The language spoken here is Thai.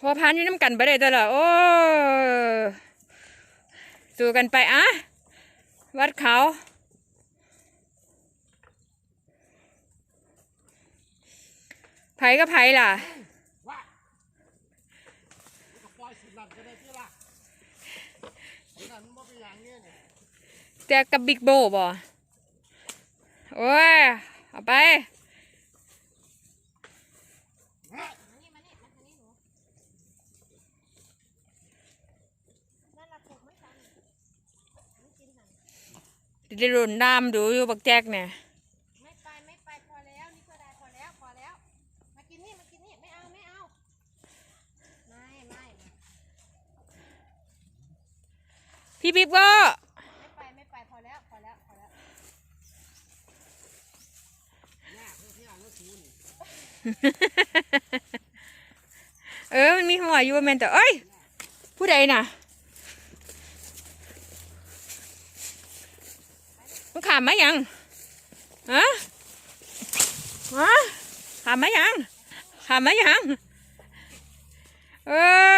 พอพันอยู่น้ำกันไปได้ตลอดโอ้สู้กันไปอะวัดเขาไผก็ไผล่ะแต่กับบิ๊กโบบ่โอ้ย เอาไป ดิรุนดามดูอยู่บักแจกเนี่ย ไม่ไปไม่ไปพอแล้วนี่ก็ได้พอแล้วพอแล้ว มากินนี่มากินนี่ไม่เอาไม่เอาไม่ไม่พี่บิ๊กโบไม่ไปไม่ไปพอแล้วพอแล้วพอแล้วยากเพื่อที่อ่านแล้วสูนี่เออมันมีหัวอยู่ว่าแมนแต่เอ้ยผู้ใดน่ะ มึงขามมายังฮะฮะขามมายังขามมายังเออ